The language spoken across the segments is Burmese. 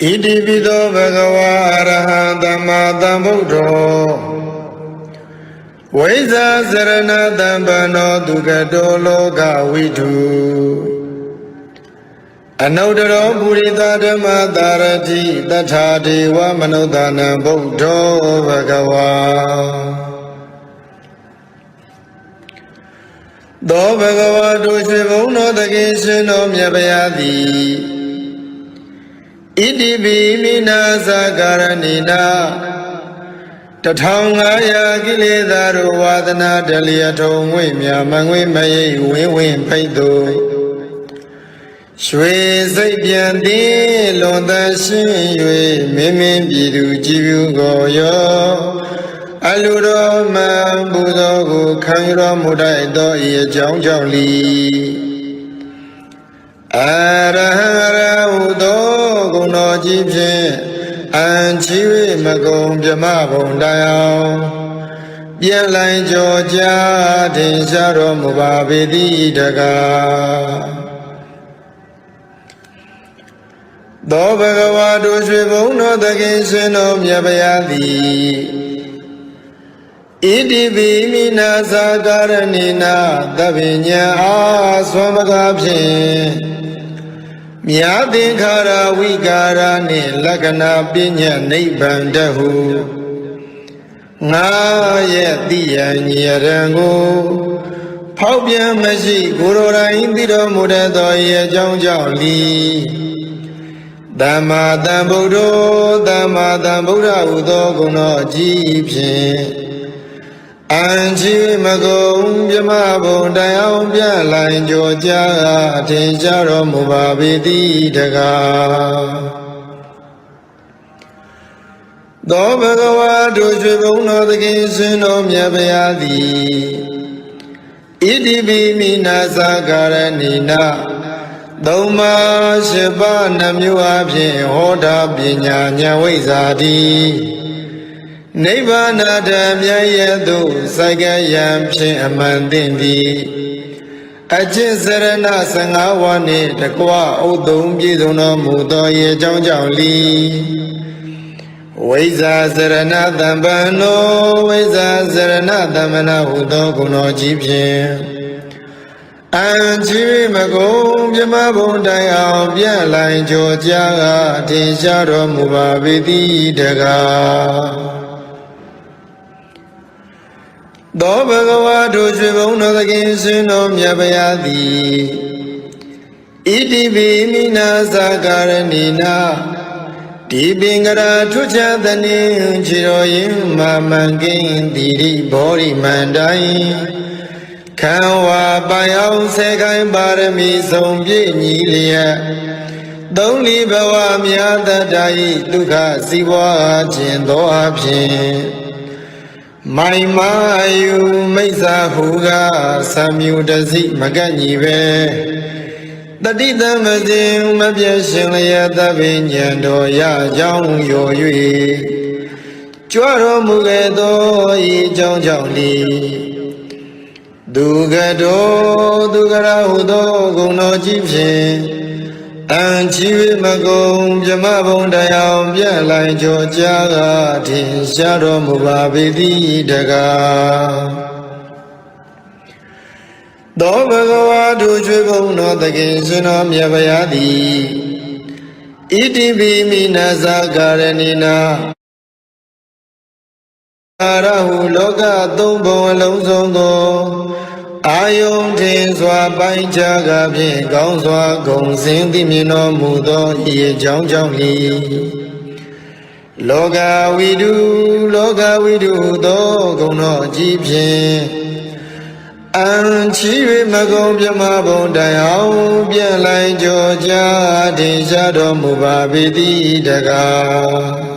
ဣတိပိသောဘဂဝါအရဟံသမ္မာသမ္ဗုဒ္ဓောဝိဇာစရဏတံပနောဒုက္ကတောလောကဝိတုအနုတ္တရောပုရိသဓမ္မတာရတိတထာဒေဝမနုဿာနံဗုဒ္ဓောဘဂဝါသောဘဂဝါတို့ရွှေဘုံတော်တကိရှင်တော်မြတ်ဗျာသည် ဣတိပိမိနာသကာရဏိနာ1500ကိလေသာတို့ဝါဒနာတလျထုံငွေမြမငွေမရိပ်ဝင်းဝင်းဖိတ်သူရွှေစိတ်ပြန်သည်လွန်သရှင်း၍မင်းမင်းပြည်သူကြည်ပြုကိုရောအလူတော်မံဘုသောကိုခံရတော်မူတတ်သောဤအကြောင်းကြောင့်လီအရဟံရဟုသောဂုဏတော် ကြီးဖြင့်အံချီ၍မကုံမြမဘုံတရားပြန်လိုင်ကြောကြထင်ရှားတော်မူပါပေသည်တကားသောဘဂဝါတို့ရွှေဘုံတော်သခင်ရှင်တော်မြတ်ဗျာသည်ဣတိပိမိနာသာကာရဏိနာသဗ္ဗညံအာသွမ်းပကားဖြင့် မြာသင်္ခါရဝိကာရနှင့်လက္ခဏာပညာနိဗ္ဗာန်တဟုငါရဲ့တိယံညရံကိုဖောက်ပြန်မရှိကိုယ်တော်တိုင်သိတော်မူတတ်သောဤအကြောင်းကြောင့်လီသမ္မာသမ္ဗုဒ္ဓောသမ္မာသမ္ဗုဒ္ဓဟုသောဂုဏတော်ကြီးဖြင့် အံချီမကုံမြမဘုံတရားပြလိုင်ကြောကြအထင်ရှားတော်မူပါပေသည်တကားသောဘဂဝါတို့ရွှေဘုံတော်သခင်ရှင်တော်မြတ်ဗျာသည်ဣတိပိမိနာသာကာရဏိနာသုံးပါးရှိပါးနှမျိုးအဖြစ်ဟောတာပညာဉာဏ်ဝိဇ္ဇာတိ နိဗ္ဗာန်တမြတ်ရဲ့သို့စိုက်ကယံဖြင့်အမှန်သိသည်အကျင့်စရဏ15ဝါးနှင့်တကွဥသုံးပြည့်စုံတော်မူသောရေကြောင်းကြောင့်လီဝိဇာစရဏတံပန္နောဝိဇာစရဏတမ္မနာဟုသောဂုဏတော်ကြီးဖြင့်အံချီမကုံမြမဘုံတိုင်အောင်ပြန့်လိုင်ကြောကြာအထင်ရှားတော်မူပါပေသည်တကား သောဘဂဝါတို့ရွှေဘုံတော်သခင်ရှင်တော်မြတ်ဗျာသည်ဣတိပိမိနာသာကာရဏိနာဒီပင်ကရာထွချသနေခြေတော်ရင်မာမန်ကိဉ္တိရိဘောရိမန္တိုင်ခံဝါပိုင်အောင်ဆေခိုင်းပါရမီဆုံးပြည့်ညီလျက်သုံးလီဘဝမြာတတ္တဤဒုက္ခစီးပွားခြင်းသောအဖြစ် မိုင်မာယုမိစ္ဆာဟုကသံမြူတစိမကန့်ညီပဲတတိတမဇင်မပြည့်ရှင်လျက်သဗ္ဗညံတော်ရကြောင်းရော၍ကြွတော်မူခဲ့သောဤကြောင်းကြောင့်လီဒုက္ခတောဒုက္ခရဟုသောဂုဏတော်ကြီးဖြင့် အံချီဝမကုံမြမဘုံတရားပြန့်လိုင်ကြောကြာကထင်ရှားတော်မူပါပေသည်တကားသောဘဂဝါတို့ချွေဘုံတော်သခင်ရှင်တော်မြတ်ဗျာသည်ဣတိပိမိနာဇာကာရဏိနာအာရဟုလောကသုံးဘုံအလုံးစုံသော အာယုန်ထင်စွာပိုင်းခြားကဖြင့်ကောင်းစွာဂုံစင်သိမြင်တော်မူသောဤအကြောင်းကြောင့်လီလောကဝိတုလောကဝိတုသောဂုံတော်အကြီးဖြင့်အံချီ၍မကုံပြမဘုံတိုင်အောင်ပြန့်လိုက်ကြောကြာထင်ရှားတော်မူပါပေသည်တကား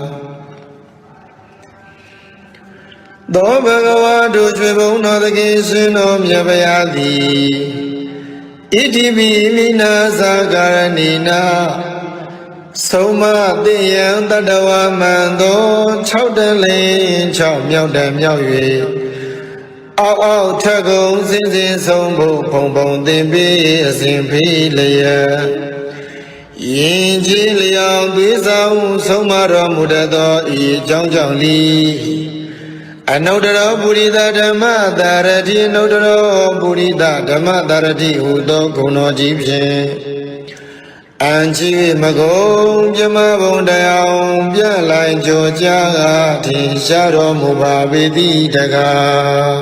သောဘဂဝါတို့ကျွေဘုံတော်သခင်ရှင်တော်မြတ်ဗျာသည်ဣတိပိမိနာသာကာရဏိနာဆုံးမသိယံတတဝမံသော6တလင်း6မြောက်တံမြောက်၍အောက်အောက်ထက်ကုံစင်စင်ဆုံးဖို့ဖုံဖုံသင်ပေးအစဉ်ဖေးလျက်ယင်ကြီးလျောင်သွေးဆောင်ဆုံးမတော်မူတတ်သောဤအကြောင်းကြောင့်လီ အနုတ္တရောပုရိသဓမ္မတာရတိအနုတ္တရောပုရိသဓမ္မတာရတိဟူသောဂုဏ်တော်ကြီးဖြင့်အန်ချီမကုံပြမဘုံတရားပြလိုက်ကြောကြားကထင်ရှားတော်မူပါပေသည်တကား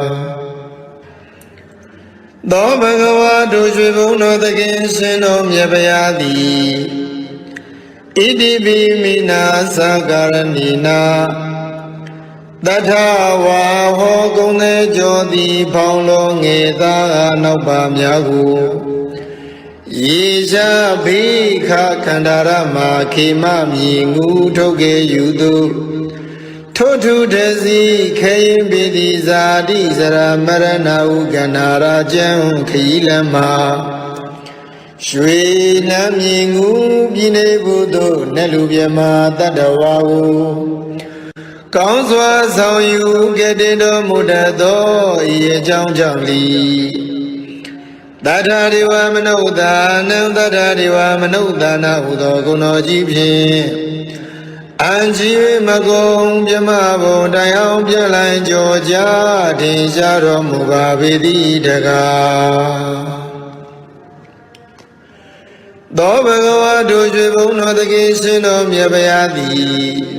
သောဘဂဝါတို့ရွှေဘုံတော်သခင်ရှင်တော်မြတ်ဗျာသည်ဣတိပိမိနာသကာရဏီနာ တထဝါဟောကုံသေးကြောသည်ဖောင်းလုံးငေသာနောက်ပါများကိုယေရှာဘိခခန္ဓာရမခေမမြည်ငူထုတ်ကေယူသူထိုထုတစီခေရင်ပိတိဇာတိစရမရဏဟုကန္နာရာကျံခီလမရွှေနမ်းမြင်ငူပြည်နေဘုသို့နတ်လူမြမတတ္တဝါဟု ကောင်းစွာဆောင်ယူကတည်တော်မူတတ်သောဤအကြောင်းကြောင့်လီတထာဒေဝမနုဿာနံတထာဒေဝမနုဿာနာဟုသောဂုဏတော်ကြီးဖြင့်အံကြီးမကုံမြမဘုံတိုင်အောင်ပြလိုက်ကြောကြထင်ရှားတော်မူပါပေသည်တကားသောဘဂဝါတို့ရွှေဘုံတော်တကယ်ရှင်တော်မြတ်ဗျာသည်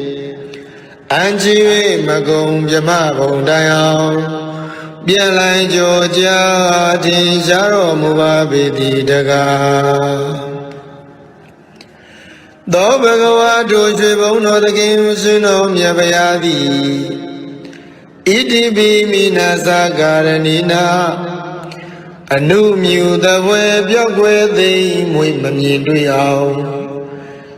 အံကြီး၍မကုံမြမဘုံတိုင်အောင်ပြန်လိုက်ကြောကြာထင်ရှားတော်မူပါပေသည်တကားသောဘဂဝါတို့ရွှေဘုံတော်သခင်ရှင်တော်မြတ်ဗျာသည်ဣတိပိမိနာသကာရဏိနာအနုမြူသဘွယ်ပြောက်ွယ်သိမ့်မွေမမြင်တွေ့အောင်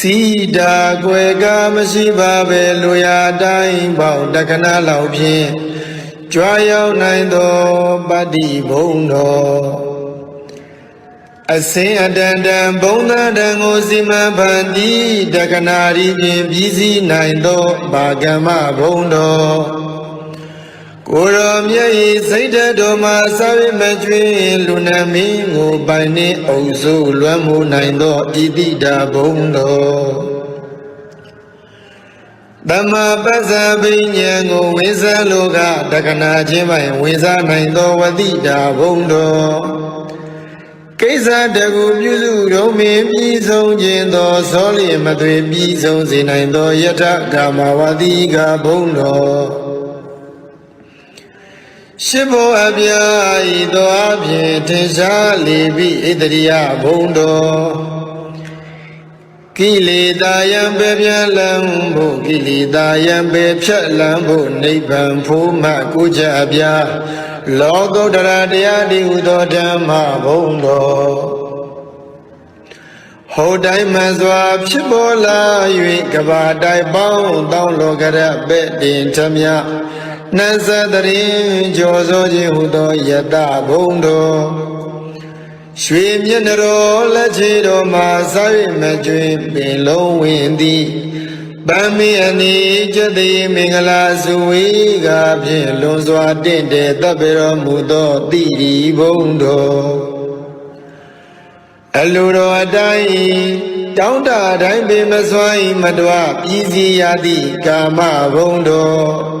စီတာကွယ်ကမရှိပါပဲလူရတိုင်းပေါတက္ကနာလောက်ဖြင့်ကြွားရောက်နိုင်သောပတ္တိဘုံတော်အစင်အတန်တန်ဘုံသာတန်ကိုစီမံဖန်တီးတက္ကနာရီဖြင့်ပြီးစီးနိုင်သောဘာကမ္မဘုံတော် ကိုယ်တော်မြတ်၏စိတ်ဓာတ်တော်မှာစာဝိမကျွင်းလူနမင်းကိုပိုင်နှင့်အုပ်စုလွမ်းမိုးနိုင်သောဣတိတာဘုံတော်တမပစ္စပိညာဉ်ကိုဝိဇ္ဇလောကတက္ကနာချင်းပိုင်ဝိဇ္ဇနိုင်သောဝတိတာဘုံတော်ကိစ္စတကူပြုစုတော်မင်းပြီးဆုံးခြင်းသောသောလျင်မသွေပြီးဆုံးစေနိုင်သောယထကာမဝတိကဘုံတော် ရှိဘောအပြာဤသောအဖြင့်ထင်ရှားလေပြီဣတရိယဘုံတော်ကိလေသာယံပေပြလံဖို့ကိလေသာယံပေဖြတ်လံဖို့နိဗ္ဗာန်ဖို့မှကိုကြအပြာလောကုတ္တရာတရားဒီဟုသောဓမ္မဘုံတော်ဟောတိုင်းမှန်စွာဖြစ်ပေါ်လာ၍ကဘာတိုင်ပေါင်းတောင်းလောကရပဲ့တင်ထမြ နတ်သတရင်ကြောစောခြင်းဟုသောယတဘုံတော်ရွှေမျက်နှတော်လက်ချေတော်မှာစာ၍မကျွင်ပင်လုံးဝင်သည်ဗမ္မိအနိကျတိမင်္ဂလာစုဝေကဖြင့်လွန်စွာတင့်တယ်တပ်ပေတော်မူသောတိရီဘုံတော်အလိုတော်အတိုင်းတောင်းတတိုင်းပင်မစွမ်းမတော်ပြည်စီရသည့်ကာမဘုံတော်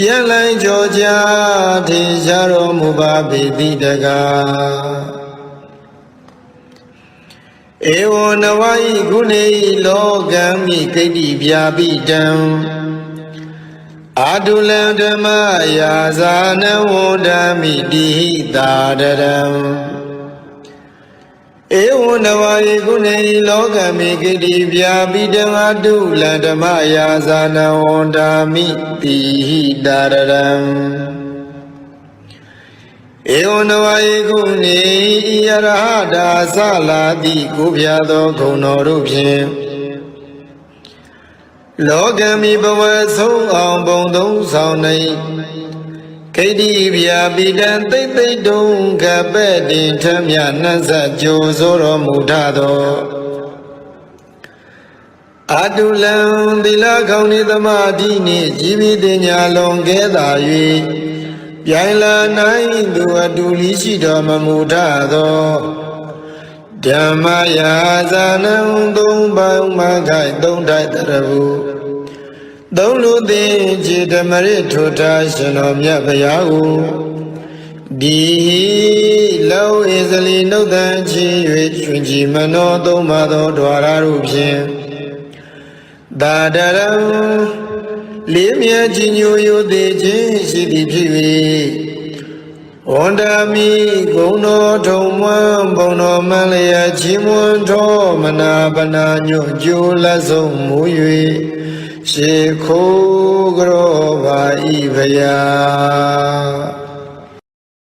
ပြန်လိုက်ကြောကြထင်ရှားတော်မူပါပေတိတကားဧဝနဝိကုဏေလောကံမိကိတ္တိဗျာပိတံအာတုလံဓမ္မယာဇာနဝန္ဒမိတိဟိတာတရံ ဧဝံနဝယေကုဏေလောကမေကိတိဗျာပိတံအာတုလံဓမ္မယာဇာနဝန္ဒမိတိဟိတာရံဧဝံနဝယေကုဏေဤယရဟတာသလာတိကိုပြသောဂုဏတော်တို့ဖြင့်လောကမီဘဝဆုံးအောင်ဘုံသုံးဆောင်နေ ခိတိဗျာပိတံသိမ့်သိမ့်တုံကပဲ့တင်ထမြနှက်ဆက်ကြိုဆိုတော်မူထသောအတုလံသီလကောင်းနေသမာဓိနှင့်ជីវិတညာလွန်ကဲသာ၍ပြိုင်လာနိုင်သူအတူလီရှိတော်မမူထသောဓမ္မယာဇာနံသုံးပေါင်းမခိုင်သုံးထိုက်တရဘူး သုံးလူသိခြေဓမ္မရထိုထားရှင်တော်မြတ်ဗျာကိုဒီလောဣဇလီနှုတ်တန်ချီ၍ရှင်ကြီးမနောသုံးပါသောဓဝရတို့ဖြင့်သာဒရံလေးမြတ်ကြီးညိုယိုသေးခြင်းရှိသည်ဖြစ်၍ဝန္ဒာမိဂုံတော်ထုံမွန်းဘုံတော်မန်းလျက်ချီးမွန်းတော်မနာပနာညွတ်ကြိုးလက်ဆုံးမူ၍ ရှေခိုးကြောပါဤဖယာ